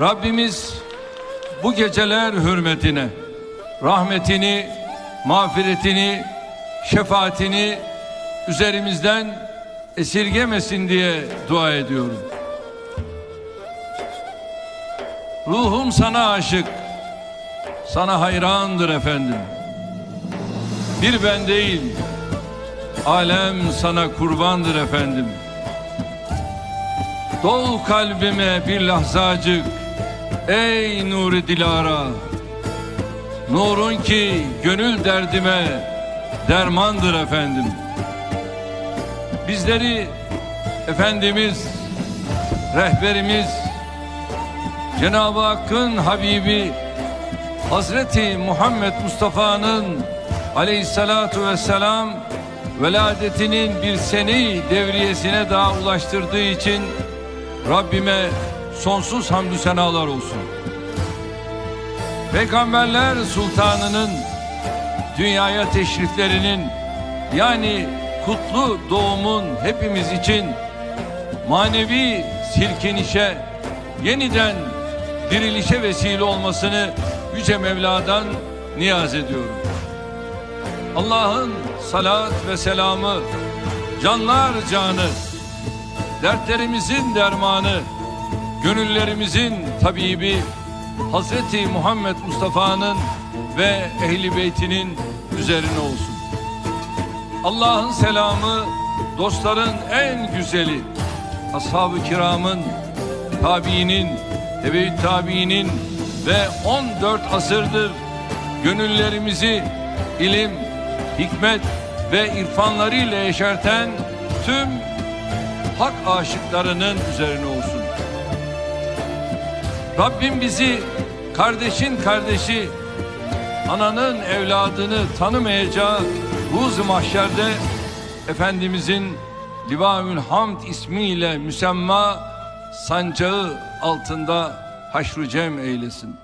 Rabbimiz bu geceler hürmetine rahmetini, mağfiretini, şefaatini üzerimizden esirgemesin diye dua ediyorum. Ruhum sana aşık, sana hayrandır efendim. Bir ben değil, alem sana kurbandır efendim. Dol kalbime bir lahzacık, ey nuri dilara. Nurun ki gönül derdime dermandır efendim. Bizleri Efendimiz, rehberimiz, Cenab-ı Hakk'ın Habibi Hazreti Muhammed Mustafa'nın aleyhissalatu vesselam veladetinin bir sene devriyesine daha ulaştırdığı için Rabbime sonsuz hamdü senalar olsun. Peygamberler Sultanı'nın dünyaya teşriflerinin yani kutlu doğumun hepimiz için manevi silkinişe, yeniden dirilişe vesile olmasını Yüce Mevla'dan niyaz ediyorum. Allah'ın salat ve selamı, canlar canı, dertlerimizin dermanı, gönüllerimizin tabibi, Hazreti Muhammed Mustafa'nın ve ehli beytinin üzerine olsun. Allah'ın selamı dostların en güzeli, ashab-ı kiramın, tabiinin, tebe tabiinin ve 14 asırdır gönüllerimizi ilim, hikmet ve irfanlarıyla yeşerten tüm hak aşıklarının üzerine olsun. Rabbim bizi kardeşin kardeşi, ananın evladını tanımayacağı ruz mahşerde Efendimizin Livaül Hamd ismiyle müsemma sancağı altında haşru cem eylesin.